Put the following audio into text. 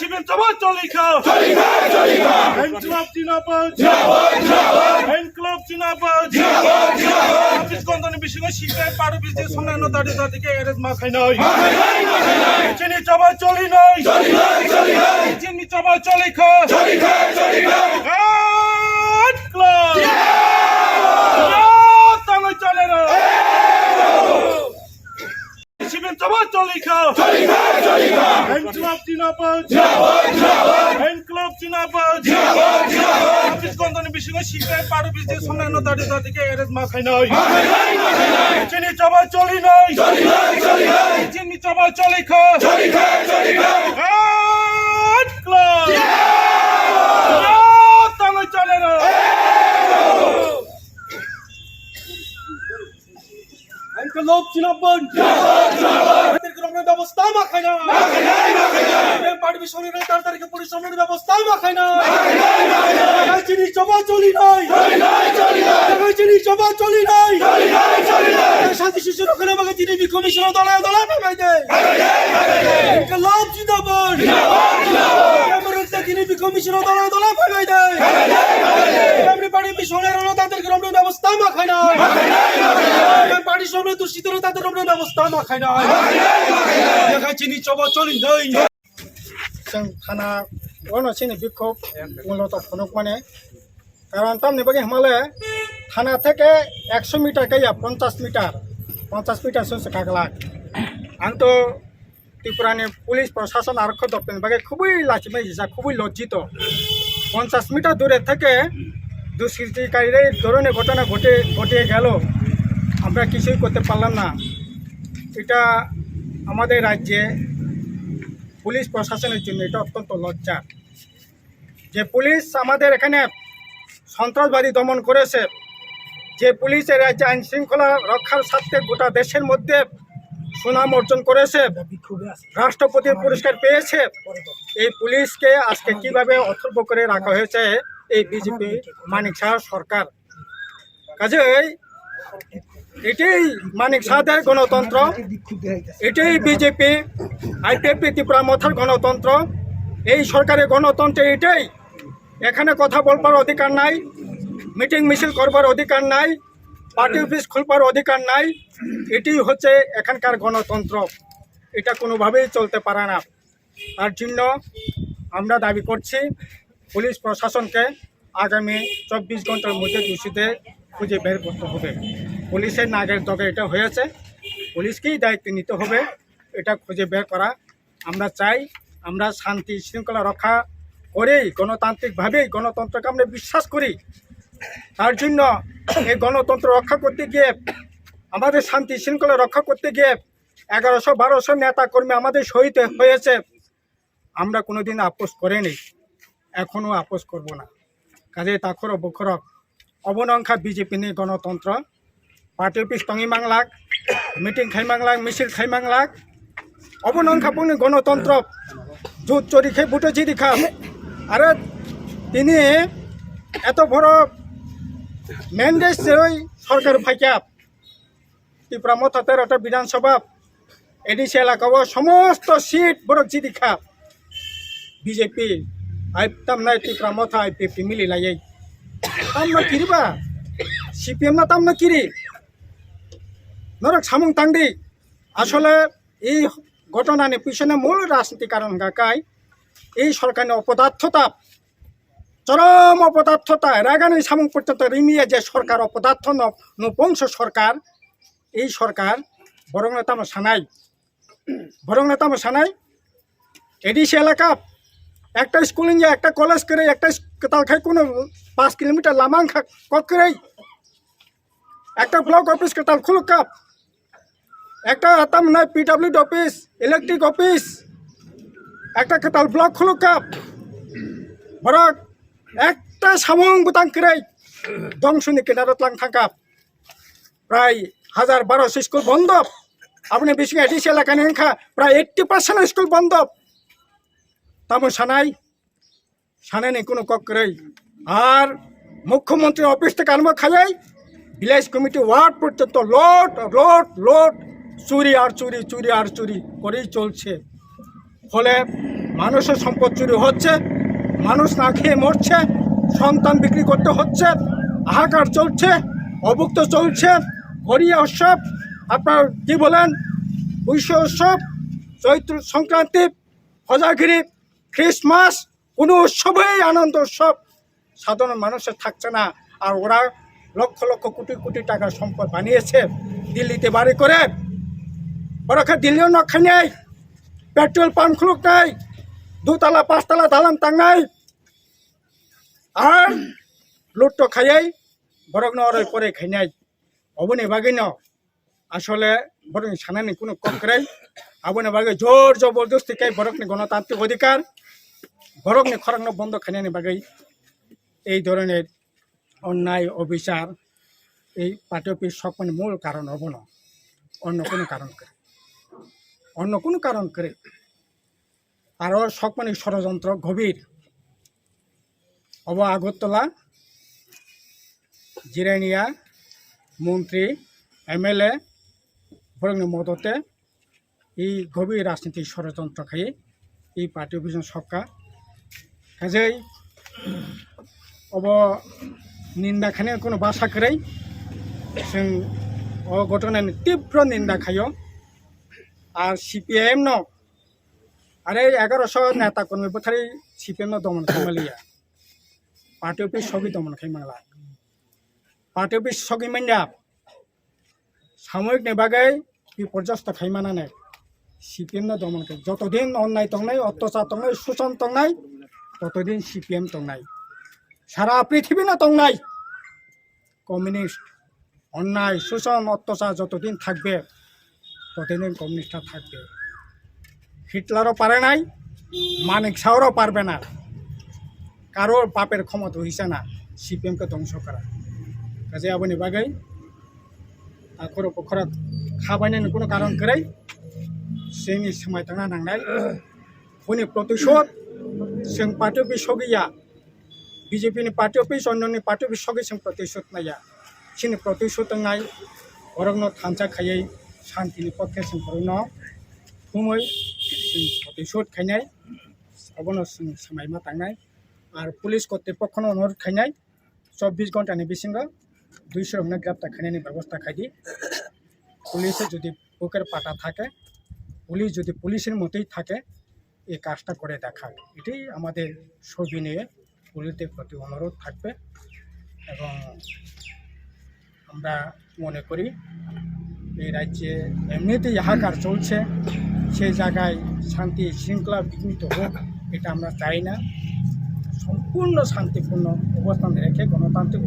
শিবেন সবার চলি খাও এনক্লাব জিনাবাদ। এনক্লাব জিনাবাদ। অফিস গন্ধনে বিশেষ শিখায় পারো বিজে সোনানো দাড়ি দাদিকে এরেজ মাখাই নয় চিনি চাবা চলি নয় চিনি চাবা চলি খাও এনক্লাব তামে চলে না শিবেন সবার চলি খাও এনক্লাব জিনাবাদ এনক্লাব জিনাবাদ অফিস গন্ধনে বিশেষ শিখায় পারো বিজে সোনানো দাড়ি দাদিকে এরেজ মাখাই নয় চিনি চাবা চলি নয় চিনি চাবা চলি খাও এনক্লাব। তামে চলে না। লোক চিনাব্বন গ্রামের ব্যবস্থা মাখায় না পার্টি শরীরে তার তারিখে পরিশ্রমের ব্যবস্থা মাখায় না দেখাই চিনি চবা চলি নাই। দেখাই চিনি চবা চলি নাই। শান্তি শিশুর ওখানে আমাকে চিনি কমিশনার দলায় দলায় নামাই দেয় লোক চিনাব্বন চিনি কমিশনার দলায় দলায় নামাই দেয় এমনি পার্টি মিশনের হলো তাদের গ্রামের ব্যবস্থা মাখায় না পার্টি সামনে দূষিত তাদের আমরা ব্যবস্থা খাই না দেখাই চিনি চবা চলি নাই। जों थाना अनसिनि বিক্ষোভ মূলত ফনুক মানে কারণ তামনি বাকি হামালে থানা থেকে একশো মিটার গাইয়া পঞ্চাশ মিটার পঞ্চাশ মিটার শুনছে কাকলাক আমি তো ত্রিপুরানি পুলিশ প্রশাসন আরক্ষ দপ্তর বাকি খুবই লাচিমাই যা খুবই লজ্জিত পঞ্চাশ মিটার দূরে থেকে দুষ্কৃতিকারীর এই ধরনের ঘটনা ঘটে ঘটিয়ে গেল আমরা কিছুই করতে পারলাম না এটা আমাদের রাজ্যে পুলিশ প্রশাসনের জন্য, এটা অত্যন্ত লজ্জা। যে পুলিশ আমাদের এখানে সন্ত্রাসবাদী দমন করেছে, যে পুলিশের রাজ্যে আইন শৃঙ্খলা রক্ষার স্বার্থে গোটা দেশের মধ্যে সুনাম অর্জন করেছে, রাষ্ট্রপতির পুরস্কার পেয়েছে। এই পুলিশকে আজকে কীভাবে অথর্ব করে রাখা হয়েছে, এই বিজেপি মানিক সরকার। কাজেই এটাই মানিক শাহদের গণতন্ত্র। এটাই বিজেপি আইপিএফপি ত্রিপুরা মথার গণতন্ত্র। এই সরকারের গণতন্ত্র এটাই। এখানে কথা বলবার অধিকার নাই, মিটিং মিছিল করবার অধিকার নাই, পার্টি অফিস খুলবার অধিকার নাই। এটি হচ্ছে এখানকার গণতন্ত্র। এটা কোনোভাবেই চলতে পারে না। তার জন্য আমরা দাবি করছি, পুলিশ প্রশাসনকে আগামী চব্বিশ ঘণ্টার মধ্যে দোষীদের খুঁজে বের করতে হবে। পুলিশের নাগের দগে এটা হয়েছে। পুলিশকেই দায়িত্ব নিতে হবে। এটা খুঁজে বের করা। আমরা চাই আমরা শান্তি শৃঙ্খলা রক্ষা করেই, গণতান্ত্রিকভাবেই, গণতন্ত্রকে আমরা বিশ্বাস করি। তার জন্য এই গণতন্ত্র রক্ষা করতে গিয়ে, আমাদের শান্তি শৃঙ্খলা রক্ষা করতে গিয়ে এগারোশো বারোশো নেতা কর্মী আমাদের শহীদ হয়েছে। আমরা কোনোদিন আপোষ করিনি। এখনও আপোষ করব না। কাজে তাখর বখরক অবনংখা বিজেপি নিয়ে গণতন্ত্র। পার্টি অফিস টঙি মাংলাক, মিটিং খাই মাংলাক, মিছিল খাই মাংলাক। অবনংখা পুনি গণতন্ত্র জুত চুরি খেয়ে বুটে চিরি খাম আরে তিনি এত বড় ম্যান্ডেট ওই সরকার ফাইকা। ত্রিপুরা মতো তেরোটা বিধানসভা, এডিসি এলাকাও সমস্ত সিট বড় চিরি খা বিজেপি আইতাম নাই, ত্রিপুরা মতো আইপিএফটি মিলিলাই তামনা কিরিবা? সিপিএম না তামনা কিরি? নরক সামুং তাংদি আসলে এই ঘটনার পিছনে মূল রাজনীতি কারণ গাকাই এই সরকারের অপদার্থতা, চরম অপদার্থতা রাগানি সামুং পর্যন্ত রিমিয়ে যে সরকার, অপদার্থ ন- নপুংস সরকার, এই সরকার বরং নেতাম সানাই বরং নেতাম সানাই এডিসি এলাকা, একটা স্কুল যে একটা কলেজ করে একটা তাল খাই কোনো পাঁচ কিলোমিটার লামাং খা কক করে একটা ব্লক অফিস তাল খুলুক কাপ। একটা তাম নয় পিডাব্লিউডি অফিস ইলেকট্রিক অফিস একটা কেতাল ব্লক খুলুক কাপ। বরক একটা সামং বুতাং করে দংশনি কেনারত লাং থাকাপ প্রায় হাজার বারোশো স্কুল বন্ধ। আপনি বেশি এডিসি এলাকা খা, প্রায় এইট্টি পার্সেন্ট স্কুল বন্ধ। তামো সানাই সানাই কোনো কক্করেই আর মুখ্যমন্ত্রী অফিস থেকে আরম্ভ খাই ভিলেজ কমিটি ওয়ার্ড পর্যন্ত লোট লোট লোট চুরি আর চুরি চুরি আর চুরি করেই চলছে। ফলে মানুষের সম্পদ চুরি হচ্ছে, মানুষ না খেয়ে মরছে, সন্তান বিক্রি করতে হচ্ছে, হাহাকার চলছে, অভুক্ত চলছে, হরিয়া উৎসব, আপনার কি বলেন বৈশ্ব উৎসব, চৈত্র সংক্রান্তি হজাগিরি খ্রিস্টমাস কোনো উৎসবেই আনন্দ উৎসব, সাধারণ মানুষের থাকছে না। আর ওরা লক্ষ লক্ষ কোটি কোটি টাকা সম্পদ বানিয়েছে, দিল্লিতে বাড়ি করে ওরা দিল্লিও নেই, পেট্রোল পাম্প খুলুক নাই, দুতলা, পাঁচতলা দালান নাই। আর লুট্টো খাইয়াই বরং নরই পরে খাই নাই। অবনে ন আসলে বরং সানানি কোনো কম করে আবনে বাগে জোর জবরদস্তি খাই, বরকনি গণতান্ত্রিক অধিকার, বরকনি খরাং বন্ধ খাইনি বাগাই এই ধরনের অন্যায়, অবিচার, এই অফিস সকলের মূল কারণ হব না অন্য কোনো কারণ করে অন্য কোনো কারণ করে আরও সকমানি ষড়যন্ত্র গভীর অব আগরতলা জিরানিয়া মন্ত্রী এমএলএ বরং মদতে এই গভীর রাজনীতির ষড়যন্ত্র খাই এই পার্টি অফিসের সরকার কাজেই অব নিন্দাখানে কোনো বাসা করেই जों अ घटनानि तीव्र निन्दा खायो আর সিপিআইএম ন? আরে এগারোশো নেতা কর্মী বোথারি সিপিএম দমন খাইমালিয়া পার্টি অফিস সবই দমন খাইমালা পার্টি অফিস সগি মাইয়া সাময়িক নেবাগাই বিপর্যস্ত খাইমানানে সিপিএম ন দমন খাই। যতদিন অন্যায় তংনাই অত্যাচার তংনাই শোষণ তংনাই ততদিন সিপিএম তংনাই সারা পৃথিবী না তংনাই কমিউনিস্ট, অন্যায়, শোষণ, অত্যাচার যতদিন থাকবে ততদিন কমিউনিস্টরা থাকবে। হিটলারও পারে নাই, মানিক শাহরও পারবে না। কারও পাপের ক্ষমতা হইছে না, সিপিএমকে ধ্বংস করা। কাজে আপনি বাগাই আখর পখরা খাবাইনায়নি কোনো কারণ করাই जोंनि समायथांना नांनाय हनै प्रतिशोध जों पार्टी अफिस गैया बिजेपिनि पार्टी अफिस अन्यनि অফিস সঙ্গে সে जों प्रतिशोध नाया প্রতিশোধ নাই नाय अरंनो थांजाखायै शान्तिनि पक्षे जों हरनो खुमै जों प्रतिशोध खायनाय अबनो जों समायमा थांनाय আর পুলিশ কর্তৃপক্ষনো অনুরোধ খাইনাই চব্বিশ ঘন্টানি বিসিঙ্গ দুইশো হনে গ্রেপ্তার খাইনানি ব্যবস্থা খাইদি পুলিশে যদি বুকের পাটা থাকে পুলিশ যদি পুলিশের মতোই থাকে এই কাজটা করে দেখা এটাই আমাদের ছবি নিয়ে পুলিশের প্রতি অনুরোধ থাকবে এবং আমরা মনে করি এই রাজ্যে এমনিতেই হাহাকার চলছে। সেই জায়গায় শান্তি শৃঙ্খলা বিঘ্নিত হোক, এটা আমরা চাই না। সম্পূর্ণ শান্তিপূর্ণ অবস্থান রেখে গণতান্ত্রিক